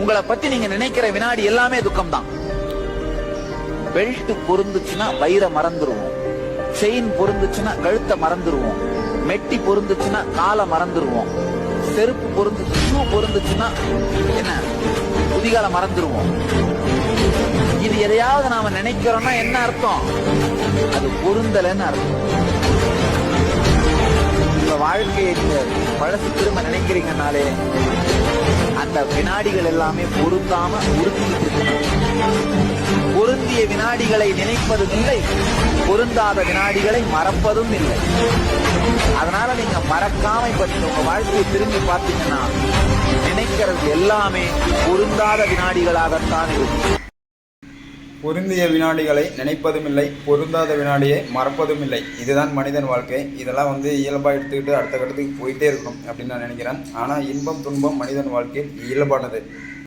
உங்களை பத்தி நீங்க நினைக்கிற வினாடி எல்லாமே துக்கம் தான் பெல்ட் பொருந்துச்சுன்னா வயிறை மறந்துருவோம். செயின் பொருந்துச்சுன்னா கழுத்தை மறந்துருவோம். மெட்டி பொருந்துச்சுன்னா காலை மறந்துருவோம். செருப்பு பொருந்து ஷூ பொருந்துச்சுன்னா என்ன? புதிகால மறந்துருவோம். இது எதையாவது நாம நினைக்கிறோம்னா என்ன அர்த்தம்? அது பொருந்தலைன்னு அர்த்தம். உங்க வாழ்க்கையை பழசு திரும்ப நினைக்கிறீங்கனாலே அந்த வினாடிகள் எல்லாமே பொருந்தாம உறுத்திட்டு பொருந்திய வினாடிகளை நினைப்பதும் இல்லை பொருந்தாத வினாடிகளை மறப்பதும் இல்லை. அதனால நீங்க மறக்காம இப்ப நீங்க உங்க வாழ்க்கையை திரும்பி பார்த்தீங்கன்னா நினைக்கிறது எல்லாமே பொருந்தாத வினாடிகளாகத்தான் இருக்கும். பொருந்திய வினாடிகளை நினைப்பதும் இல்லை பொருந்தாத வினாடியை மறப்பதும் இல்லை இதுதான் மனிதன் வாழ்க்கை. இதெல்லாம் வந்து இயல்பாக எடுத்துக்கிட்டு அடுத்த கட்டத்துக்கு போயிட்டே இருக்கணும் அப்படின்னு நான் நினைக்கிறேன். ஆனால் இன்பம் துன்பம் மனிதன் வாழ்க்கையில் இயல்பானது.